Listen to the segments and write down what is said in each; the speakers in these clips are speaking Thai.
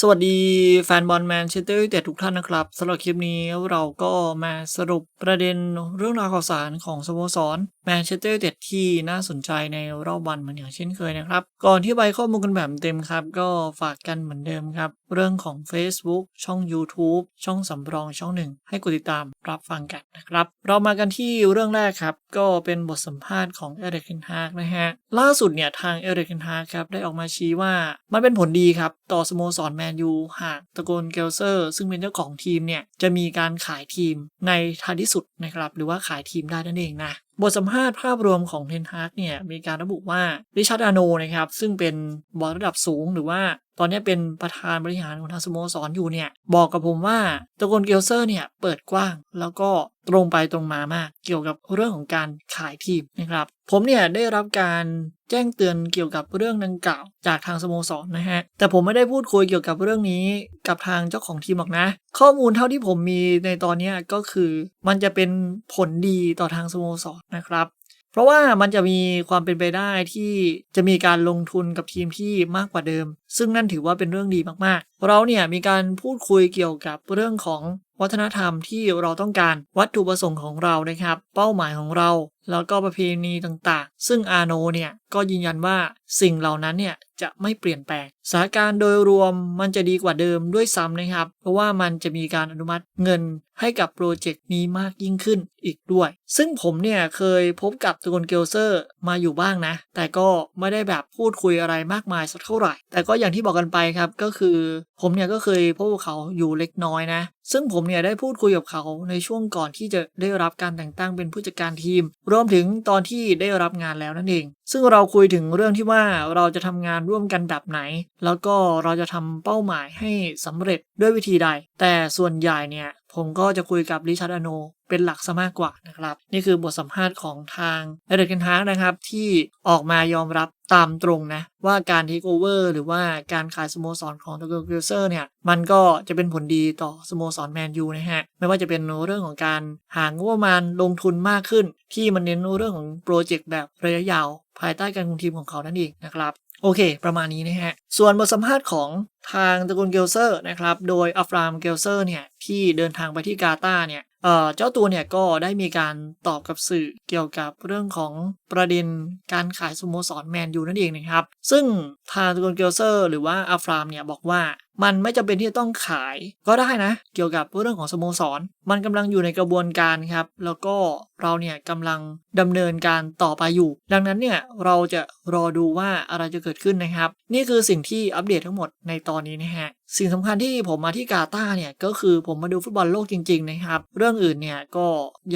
สวัสดีแฟนบอลแมนเชสเตอร์ยูไนเต็ดทุกท่านนะครับสำหรับคลิปนี้เราก็มาสรุปประเด็นเรื่องราวข่าวสารของสโมสรแมนเชสเตอร์ยูไนเต็ดที่น่าสนใจในรอบวันเหมือนอย่างเช่นเคยนะครับ ก่อนที่ไปข้อมูลกันแบบเต็มครับ ก็ฝากกันเหมือนเดิมครับ เรื่องของ Facebook ช่อง YouTube ช่องสำรองช่องหนึ่งให้กดติดตามรับฟังกันนะครับ เรามากันที่เรื่องแรกครับ ก็เป็นบทสัมภาษณ์ของเอริกเคนฮากนะฮะล่าสุดเนี่ยทางเอริกเคนฮากครับได้ออกมาชี้ว่ามันเป็นผลดีครับต่อสโมสรแมนยูหากตะโกนเกลเซอร์ ซึ่งเป็นเจ้าของทีมเนี่ยจะมีการขายทีมในท้ายที่สุดนะครับหรือว่าขายทีมได้นั่นเองนะบทสัมภาษณ์ภาพรวมของเทนฮากเนี่ยมีการระบุว่าริชาร์ดอาโนนะครับซึ่งเป็นบอลระดับสูงหรือว่าตอนนี้เป็นประธานบริหารของทางสโมสรอยู่เนี่ยบอกกับผมว่าตะโกนเกลเซอร์เนี่ยเปิดกว้างแล้วก็ตรงไปตรงมามาก เกี่ยวกับเรื่องของการขายทีมนะครับ ผมเนี่ยได้รับการแจ้งเตือนเกี่ยวกับเรื่องดังกล่าวจากทางสโมสรนะฮะแต่ผมไม่ได้พูดคุยเกี่ยวกับเรื่องนี้กับทางเจ้าของทีมหรอกนะ ข้อมูลเท่าที่ผมมีในตอนนี้ก็คือมันจะเป็นผลดีต่อทางสโมสรนะครับ เพราะว่ามันจะมีความเป็นไปได้ที่จะมีการลงทุนกับทีมที่มากกว่าเดิม ซึ่งนั่นถือว่าเป็นเรื่องดีมากๆ เราเนี่ยมีการพูดคุยเกี่ยวกับเรื่องของวัฒนธรรมที่เราต้องการวัตถุประสงค์ของเรานะครับ เป้าหมายของเรา แล้วก็ประเพณีต่างๆ ซึ่งอาโนเนี่ยก็ยืนยันว่าสิ่งเหล่านั้นเนี่ยจะไม่เปลี่ยนแปลงสถานการณ์โดยรวมมันจะดีกว่าเดิมด้วยซ้ำนะครับ เพราะว่ามันจะมีการอนุมัติเงินให้กับโปรเจกต์นี้มากยิ่งขึ้นอีกด้วย ซึ่งผมเนี่ยเคยพบกับตะกนเกลเซอร์มาอยู่บ้างนะ แต่ก็ไม่ได้แบบพูดคุยอะไรมากมายสักเท่าไหร่ แต่ก็อย่างที่บอกกันไปครับก็คือผมเนี่ยก็เคยพบเขาอยู่เล็กน้อยนะ ซึ่งผมเนี่ยได้พูดคุยกับเขาในช่วงก่อนที่จะได้รับการแต่งตั้งเป็นผู้จัดการทีม รวมถึงตอนที่ได้รับงานแล้วนั่นเอง ซึ่งเราคุยถึงเรื่องที่ว่าเราจะทำงานร่วมกันแบบไหน แล้วก็เราจะทำเป้าหมายให้สำเร็จด้วยวิธีใด แต่ส่วนใหญ่เนี่ย ผมก็จะคุยกับริชาร์ดอโนเป็นหลักซะมากกว่านะครับ นี่คือบทสัมภาษณ์ของทางเอเดอร์เกนฮาร์นะครับที่ออกมายอมรับตามตรงนะว่าการเทคโอเวอร์หรือว่าการขายสโมสรของตัวเกลเซอร์เนี่ย มันก็จะเป็นผลดีต่อสโมสรแมนยูนะฮะ ไม่ว่าจะเป็นเรื่องของการหางบประมาณลงทุนมากขึ้น ที่มันเน้นเรื่องของโปรเจกต์แบบระยะยาว ภายใต้การคุมทีมของเขานั่นเองนะครับ โอเค ประมาณนี้นะฮะ ส่วนบทสัมภาษณ์ของทางตระกูลเกลเซอร์นะครับ โดยอัฟรามเกลเซอร์เนี่ยที่เดินทางไปที่กาตาเนี่ยเออเจ้าตัวเนี่ยก็ได้มีการตอบกับสื่อเกี่ยวกับเรื่องของประเด็นการขายสโมสรแมนยูนั่นเองนะครับ ซึ่งทางตระกูลเกลเซอร์หรือว่าอัฟรามเนี่ยบอกว่ามันไม่จำเป็นที่จะต้องขายก็ได้นะ เกี่ยวกับเรื่องของสโมสร มันกำลังอยู่ในกระบวนการครับ แล้วก็เราเนี่ยกำลังดำเนินการต่อไปอยู่ ดังนั้นเนี่ยเราจะรอดูว่าอะไรจะเกิดขึ้นนะครับ นี่คือสิ่งที่อัปเดตทั้งหมดในตอนนี้นะฮะสิ่งสำคัญที่ผมมาที่กาตาร์เนี่ยก็คือผมมาดูฟุตบอลโลกจริงๆนะครับ เรื่องอื่นเนี่ยก็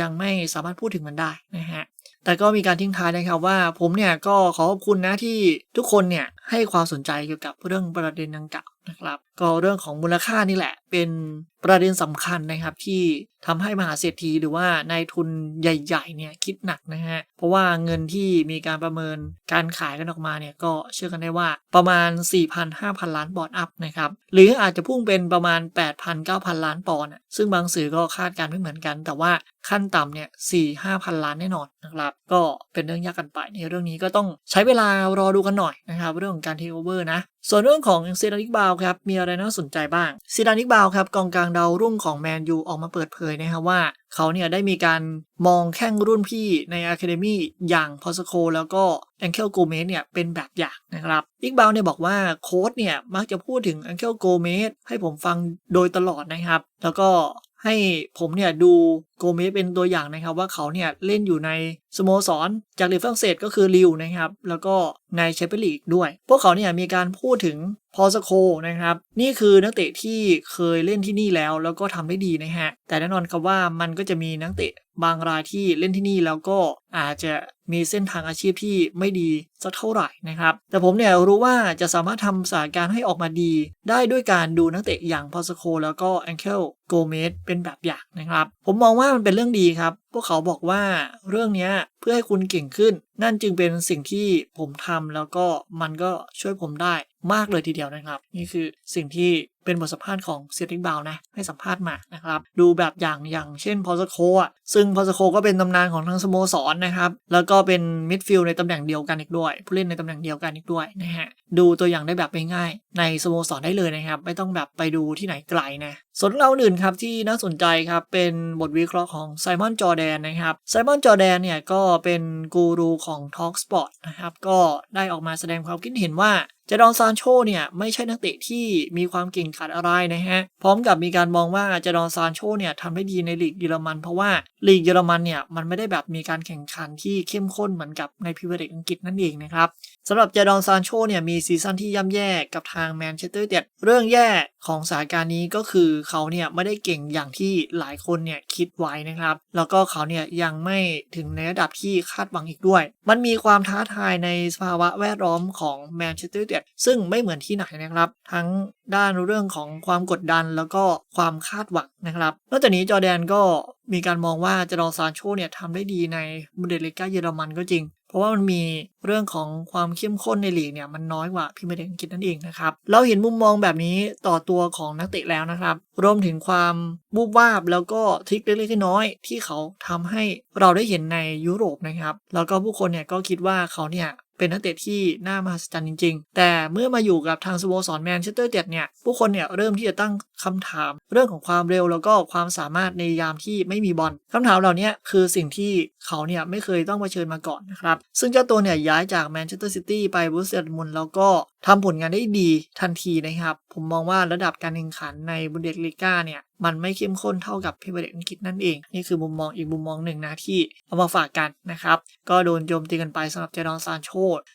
ยังไม่สามารถพูดถึงมันได้นะฮะแต่ก็มีการทิ้งท้ายนะครับว่าผมเนี่ยก็ขอขอบคุณนะที่ทุกคนเนี่ยให้ความสนใจเกี่ยวกับเรื่องประเด็นดังกล่าว นะครับก็เรื่องของมูลค่านี่แหละ เป็นประเด็นสำคัญนะครับที่ทำให้มหาเศรษฐีหรือว่านายทุนใหญ่ๆเนี่ยคิดหนักนะฮะเพราะว่าเงินที่มีการประเมินการขายกันออกมาเนี่ยก็เชื่อกันได้ว่าประมาณ 4,000-5,000 ล้านปอนด์อัพนะครับหรืออาจจะพุ่งเป็นประมาณ 8,000-9,000 ล้านปอนด์ซึ่งบางสื่อก็คาดการณ์ไม่เหมือนกัน แต่ว่าขั้นต่ำเนี่ย4-5,000ล้านแน่นอนนะครับก็เป็นเรื่องยากกันไปในเรื่องนี้ก็ต้องใช้เวลารอดูกันหน่อยนะครับเรื่องของการเทคโอเวอร์นะ ส่วนเรื่องของเซดานิกบาวครับมีอะไรน่าสนใจบ้างเซดานิกบาวครับกองกลางดาวรุ่งของแมนยูออกมาเปิดเผยนะครับว่า เขาเนี่ยได้มีการมองแข้งรุ่นพี่ในอะคาเดมี่อย่างพอสโคแล้วก็แองเคิลโกเมสเนี่ยเป็นแบบอย่างนะครับอิกบาวเนี่ยบอกว่าโค้ดเนี่ยมักจะพูดถึงแองเคิลโกเมสให้ผมฟังโดยตลอดนะครับ แล้วก็ให้ผมเนี่ยดูโกเมสเป็นตัวอย่างนะครับว่าเขาเนี่ยเล่นอยู่ใน สโมสรจากลีกฝรั่งเศสก็คือลิวนะครับ แล้วก็ในแชมเปี้ยนลีกด้วย พวกเขาเนี่ยมีการพูดถึงพอสโคนะครับ นี่คือนักเตะที่เคยเล่นที่นี่แล้ว แล้วก็ทำได้ดีนะฮะ แต่แน่นอนครับว่ามันก็จะมีนักเตะบางรายที่เล่นที่นี่แล้วก็อาจจะมีเส้นทางอาชีพที่ไม่ดีสักเท่าไหร่นะครับ แต่ผมเนี่ยรู้ว่าจะสามารถทำสถานการณ์ให้ออกมาดี ได้ด้วยการดูนักเตะอย่างพอสโคแล้วก็แองเคิลโกเมสเป็นแบบอย่างนะครับ ผมมองว่ามันเป็นเรื่องดีครับพวกเขาบอกว่าเรื่องนี้เพื่อให้คุณเก่งขึ้น นั่นจึงเป็นสิ่งที่ผมทำแล้วก็มันก็ช่วยผมได้ มากเลยทีเดียวนะครับ นี่คือสิ่งที่เป็นบทสัมภาษณ์ของเซติกบาวนะให้สัมภาษณ์มานะครับ ดูแบบอย่างอย่างเช่นพอสโคอะซึ่งพอสโคก็เป็นตำนานของทางสโมสรนนะครับ แล้วก็เป็นมิดฟิลด์ในตำแหน่งเดียวกันอีกด้วย ผู้เล่นในตำแหน่งเดียวกันอีกด้วยนะฮะดูตัวอย่างได้แบบง่ายๆในสโมสรได้เลยนะครับ ไม่ต้องแบบไปดูที่ไหนไกลนะส่วนเราอื่นครับที่น่าสนใจครับเป็นบทวิเคราะห์ของไซมอนจอแดนนะครับไซมอนจอแดนเนี่ยก็เป็นกูรูของ Talk Sport นะครับก็ได้ออกมาแสดงความคิดเห็นว่า จดอนซานโชเนี่ยไม่ใช่นักเตะที่มีความเก่งขาดอะไรนะฮะ พร้อมกับมีการมองว่าจดอนซานโชเนี่ยทำได้ดีในลีกเยอรมันเพราะว่าลีกเยอรมันเนี่ยมันไม่ได้แบบมีการแข่งขันที่เข้มข้นเหมือนกับในพรีเวเร์ลีกอังกฤษนั่นเองนะครับ สำหรับเจดอนซานโชเนี่ยมีซีซั่นที่ย่ำแย่กับทางแมนเชสเตอร์ยูไนเต็ดเรื่องแย่ของสถานการณ์นี้ก็คือเขาเนี่ยไม่ได้เก่งอย่างที่หลายคนเนี่ยคิดไว้นะครับ แล้วก็เขาเนี่ยยังไม่ถึงในระดับที่คาดหวังอีกด้วย มันมีความท้าทายในสภาวะแวดล้อมของแมนเชสเตอร์ยูไนเต็ดซึ่งไม่เหมือนที่ไหนนะครับ ทั้งด้านเรื่องของความกดดันแล้วก็ความคาดหวังนะครับ นอกจากนี้จอแดนก็มีการมองว่าเจดอนซานโชเนี่ยทำได้ดีในบุนเดสลิกาเยอรมันก็จริง เพราะว่ามันมีเรื่องของความเข้มข้นในลีกเนี่ยมันน้อยกว่าพิมเมียร์ลีกอังกฤษนั่นเองนะครับ เราเห็นมุมมองแบบนี้ต่อตัวของนักเตะแล้วนะครับ รวมถึงความบูบวาบแล้วก็ทริคเล็กๆน้อยๆที่เขาทำให้เราได้เห็นในยุโรปนะครับ แล้วก็ผู้คนเนี่ยก็คิดว่าเขาเนี่ย เป็นนักเตะที่น่ามหัศจรรย์จริง ๆ แต่เมื่อมาอยู่กับทางสโมสรแมนเชสเตอร์เต็ดเนี่ยผู้คนเนี่ยเริ่มที่จะตั้งคำถาม เรื่องของความเร็วแล้วก็ความสามารถในยามที่ไม่มีบอลคำถามเหล่านี้คือสิ่งที่เขาเนี่ยไม่เคยต้องเผชิญมาก่อนนะครับ ซึ่งเจ้าตัวเนี่ยย้ายจากแมนเชสเตอร์ซิตี้ไปบรูเซียดมุนแล้วก็ทำผลงานได้ดีทันทีนะครับ ผมมองว่าระดับการแข่งขันในบุนเดสลิก้าเนี่ย มันไม่เข้มข้นเท่ากับพรีเมียร์ลีกอังกฤษนั่นเอง นี่คือมุมมองอีกมุมมองหนึ่งนะที่เอามาฝากกันนะครับ ก็โดนโจมตีกันไปสำหรับเจดอนซานโช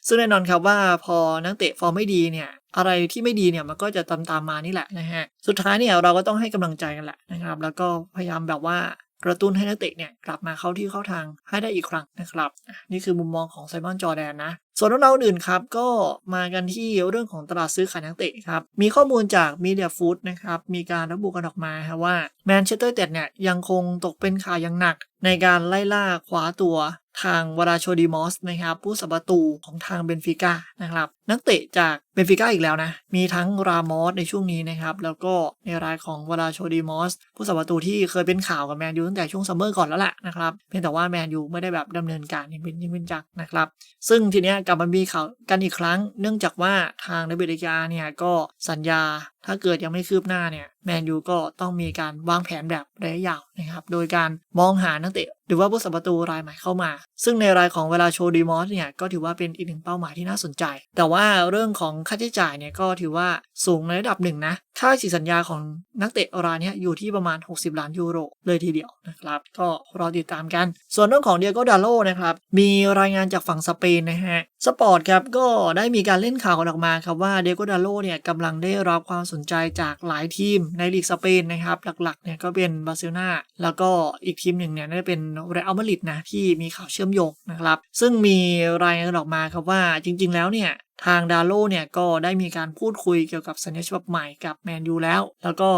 ซึ่งแน่นอนครับว่าพอนักเตะฟอร์มไม่ดีเนี่ยอะไรที่ไม่ดีเนี่ยมันก็จะตามตามมานี่แหละนะฮะ สุดท้ายเนี่ยเราก็ต้องให้กำลังใจกันแหละนะครับ แล้วก็พยายามแบบว่า กระตุ้นให้นักเตะเนี่ยกลับมาเข้าที่เข้าทางให้ได้อีกครั้งนะครับ นี่คือมุมมองของไซมอนจอแดนนะ ส่วนน้องๆอื่นครับ ก็มากันที่เรื่องของตลาดซื้อขายนักเตะครับ มีข้อมูลจาก Media Food นะครับ มีการระบุกันออกมาว่าแมนเชสเตอร์เต็ดเนี่ยยังคงตกเป็นข่าวอย่างหนัก ในการไล่ล่าคว้าตัว ทางวราโชดีมอสนะครับผู้สับประตูของทางเบนฟิก้านะครับนักเตะจากเบนฟิก้าอีกแล้วนะ มีทั้งรามอสในช่วงนี้นะครับ แล้วก็ในรายของวราโชดีมอสผู้สับประตูที่เคยเป็นข่าวกับแมนยูตั้งแต่ช่วงซัมเมอร์ก่อนแล้วแหละนะครับเพียงแต่ว่าแมนยูไม่ได้แบบดำเนินการอย่างเป็นยิ่งเป็นจักรนะครับ ซึ่งทีเนี้ยกลับมามีข่าวกันอีกครั้ง เนื่องจากว่าทางในเบริกาเนี่ยก็สัญญาถ้าเกิดยังไม่คืบหน้าเนี่ย แมนยูก็ต้องมีการวางแผนแบบระยะยาวนะครับ โดยการมองหานักเตะ หรือว่าผู้สัมประตูรายใหม่เข้ามา ซึ่งในรายของเวลาโชดีมอสเนี่ยก็ถือว่าเป็นอีกหนึ่งเป้าหมายที่น่าสนใจ แต่ว่าเรื่องของค่าใช้จ่ายเนี่ยก็ถือว่าสูงในระดับหนึ่งนะค่าฉีสัญญาของนักเตะรายนี้อยู่ที่ประมาณ 60 ล้านยูโรเลยทีเดียวนะครับ ก็รอติดตามกัน ส่วนเรื่องของเดียโกดาโลนะครับ มีรายงานจากฝั่งสเปนนะฮะ สปอร์ตครับก็ได้มีการเล่นข่าวออกมาครับว่าเดียโกดาโลเนี่ยกำลังได้รับความสนใจจากหลายทีมในลีกสเปนนะครับ หลักๆเนี่ยก็เป็นบาร์เซโลนาแล้วก็อีกทีมหนึ่งเนี่ยน่าจะเป็นเรอัลมาดริดนะที่มีข่าวเชื่อมโยงนะครับ ซึ่งมีรายงานออกมาครับว่าจริง ๆ แล้วเนี่ยทางดาโลเนี่ยก็ได้มีการพูดคุยเกี่ยวกับสัญญาฉบับใหม่กับแมนยูแล้ว แล้วก็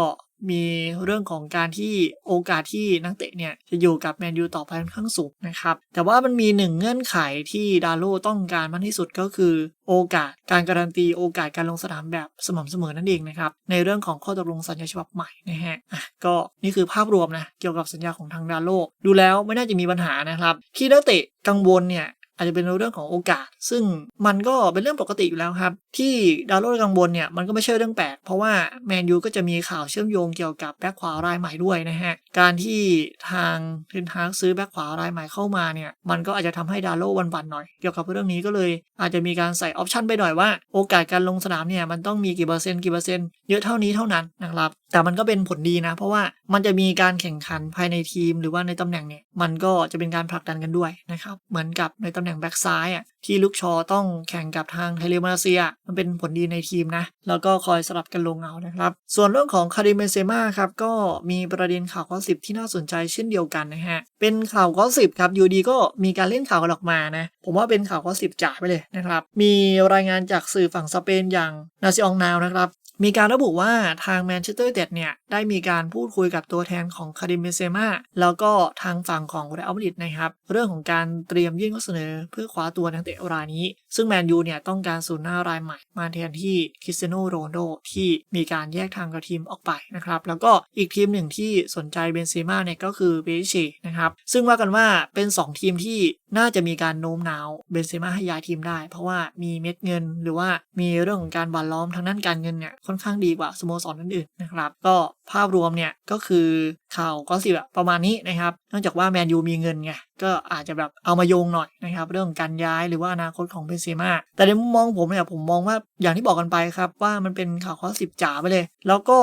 มีเรื่องของการที่โอกาสที่นักเตะเนี่ยจะอยู่กับแมนยูต่อไปค่อนข้างสูงนะครับ แต่ว่ามันมีหนึ่งเงื่อนไขที่ดาโลต้องการมากที่สุดก็คือ โอกาสการการันตีโอกาสการลงสนามแบบสม่ำเสมอนั่นเองนะครับ ในเรื่องของข้อตกลงสัญญาฉบับใหม่นะฮะอะก็นี่คือภาพรวมนะเกี่ยวกับสัญญาของทางดาโลดูแล้วไม่น่าจะมีปัญหานะครับ ที่นักเตะกังวลเนี่ย อาจจะเป็นเรื่องของโอกาส ซึ่งมันก็เป็นเรื่องปกติอยู่แล้วครับ ที่ดาวโลดกังวลเนี่ยมันก็ไม่ใช่เรื่องแปลก เพราะว่าแมนยูก็จะมีข่าวเชื่อมโยงเกี่ยวกับแบ็คขวารายใหม่ด้วยนะฮะ การที่ทางเทนฮากซื้อแบ็คขวารายใหม่เข้ามาเนี่ยมันก็อาจจะทำให้ดาวโลวันวันๆหน่อย เกี่ยวกับเรื่องนี้ก็เลย อาจจะมีการใส่ออปชันไปหน่อยว่า โอกาสการลงสนามเนี่ยมันต้องมีกี่เปอร์เซ็นต์กี่เปอร์เซ็นต์เยอะเท่านี้เท่านั้นนะครับแต่มันก็เป็นผลดีนะ เพราะว่ามันจะมีการแข่งขันภายในทีมหรือว่าในตำแหน่งเนี่ยมันก็จะเป็นการผลักดันกันด้วยนะครับ เหมือนกับในตำแหน่งแบ็กซ้ายอะ ที่ลูกชอต้องแข่งกับทางไทเลมาเลเซีย มันเป็นผลดีในทีมนะ แล้วก็คอยสลับกันลงเอานะครับ ส่วนเรื่องของคาริเมเซมาครับ ก็มีประเด็นข่าวข้อสิบที่น่าสนใจเช่นเดียวกันนะฮะ เป็นข่าวข้อสิบครับอยู่ดีก็มีการเล่นข่าวกันออกมานะ ผมว่าเป็นข่าวข้อสิบจ๋าไปเลยนะครับ มีรายงานจากสื่อฝั่งสเปนอย่างนาซิองนาวนะครับมีการระบุว่าทางแมนเชสเตอร์ยูไนเต็ดเนี่ย ได้มีการพูดคุยกับตัวแทนของคาริมเบเซมาแล้วก็ทางฝั่งของเรอัลมาดริดนะครับ เรื่องของการเตรียมยื่นข้อเสนอเพื่อคว้าตัวนักเตะรายนี้ ซึ่งแมนยูเนี่ยต้องการศูนย์หน้ารายใหม่ มาแทนที่คริสเตียโนโรนโดที่มีการแยกทางกับทีมออกไปนะครับ แล้วก็อีกทีมหนึ่งที่สนใจเบนเซม่าเนี่ยก็คือเบเชนะครับ ซึ่งว่ากันว่าเป็น 2 ทีมที่น่าจะมีการโน้มน้าวเบนเซม่าให้ย้ายทีมได้ เพราะว่ามีเม็ดเงินหรือว่ามีเรื่องของการบานล้อมทางด้านการเงินเนี่ยค่อนข้างดีกว่าสโมสรอื่นๆนะครับ ก็ภาพรวมเนี่ยก็คือข่าวก็สิบประมาณนี้นะครับเนื่องจากว่าแมนยูมีเงินไงก็อาจจะแบบเอามาโยงหน่อยนะครับเรื่องของการย้ายหรือว่าอนาคตของเบนเซม่าแต่ในมุมมองผมเนี่ยผมมองว่าอย่างที่บอกกันไปครับ ว่ามันเป็นข่าวข้อสิบจ๋าไปเลย แล้วก็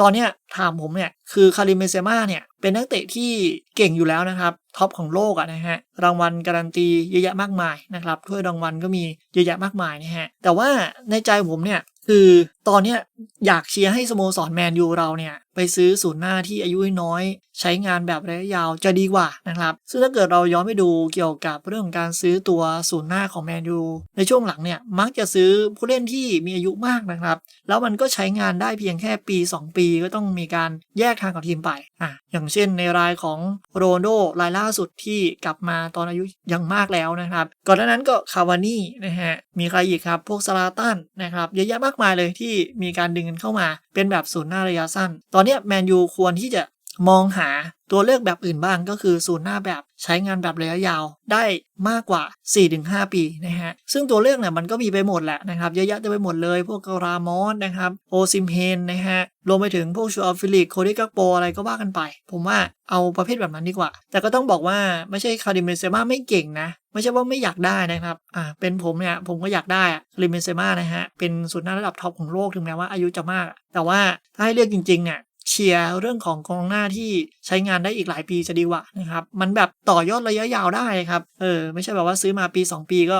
ตอนเนี้ยถามผมเนี่ยคือคาริมเบนเซมาเนี่ยเป็นนักเตะที่เก่งอยู่แล้วนะครับท็อปของโลกอะนะฮะรางวัลการันตีเยอะแยะมากมายนะครับถ้วยรางวัลก็มีเยอะแยะมากมายนะฮะแต่ว่าในใจผมเนี่ยคือตอนเนี้ยอยากเชียร์ให้สโมสรแมนยูเราเนี่ย ไปซื้อศูนย์หน้าที่อายุน้อย ใช้งานแบบระยะยาวจะดีกว่านะครับ ซึ่งถ้าเกิดเราย้อนไปดูเกี่ยวกับเรื่องของการซื้อตัวศูนย์หน้าของแมนยูในช่วงหลังเนี่ยมักจะซื้อผู้เล่นที่มีอายุมากนะครับ แล้วมันก็ใช้งานได้เพียงแค่ปี 2 ปีก็ต้องมีการแยกทางกับทีมไปอะอย่างเช่นในรายของโรนโดรายล่าสุดที่กลับมาตอนอายุยังมากแล้วนะครับ ก่อนหน้านั้นก็คาวานี่นะฮะมีใครอีกครับพวกซาลาตันนะครับเยอะแยะมากมายเลยที่มีการดึงกันเข้ามาเป็นแบบศูนย์หน้าระยะสั้นตอนเนี้แมนยูควรที่จะมองหาตัวเลือกแบบอื่นบ้างก็คือศูนย์หน้าแบบใช้งานแบบระยะยาวได้มากกว่า 4-5 ปีนะฮะ ซึ่งตัวเลือกเนี่ยมันก็มีไปหมดแหละนะครับ เยอะแยะเต็มไปหมดเลย พวกกรามอสนะครับโอซิมเฮนนะฮะ รวมไปถึงพวกชูอัลฟิลิกโคดิกักโปอะไรก็ว่ากันไป ผมว่าเอาประเภทแบบนั้นดีกว่า แต่ก็ต้องบอกว่าไม่ใช่คาริมเบนเซม่าไม่เก่งนะ ไม่ใช่ว่าไม่อยากได้นะครับอ่าเป็นผมเนี่ยผมก็อยากได้คาริมเบนเซม่านะฮะเป็นศูนย์หน้าระดับท็อปของโลกถึงแม้ว่าอายุจะมาก แต่ว่าถ้าให้เลือกจริงๆเนี่ย เชียร์เรื่องของกองหน้าที่ใช้งานได้อีกหลายปีจะดีกว่านะครับ มันแบบต่อยอดระยะยาวได้ครับ เออ ไม่ใช่แบบว่าซื้อมาปี 2 ปีก็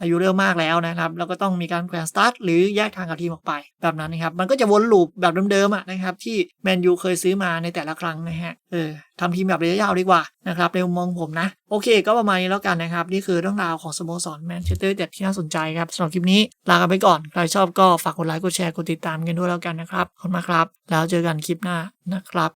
อายุเริ่มมากแล้วนะครับ แล้วก็ต้องมีการแขวนสตาร์ทหรือแยกทางกับทีมออกไป แบบนั้นนะครับ มันก็จะวนลูปแบบเดิมๆอะนะครับ ที่แมนยูเคยซื้อมาในแต่ละครั้งนะฮะ เออทำทีมแบบระยะยาวดีกว่านะครับในมุมมองผมนะ โอเค ก็ประมาณนี้แล้วกันนะครับ นี่คือเรื่องราวของสโมสรแมนเชสเตอร์เด็ดที่น่าสนใจครับสำหรับคลิปนี้ลากันไปก่อน ใครชอบก็ฝากกดไลค์กดแชร์กดติดตามกันด้วยแล้วกันนะครับขอบคุณมากครับ แล้วเจอกันคลิปหน้านะครับ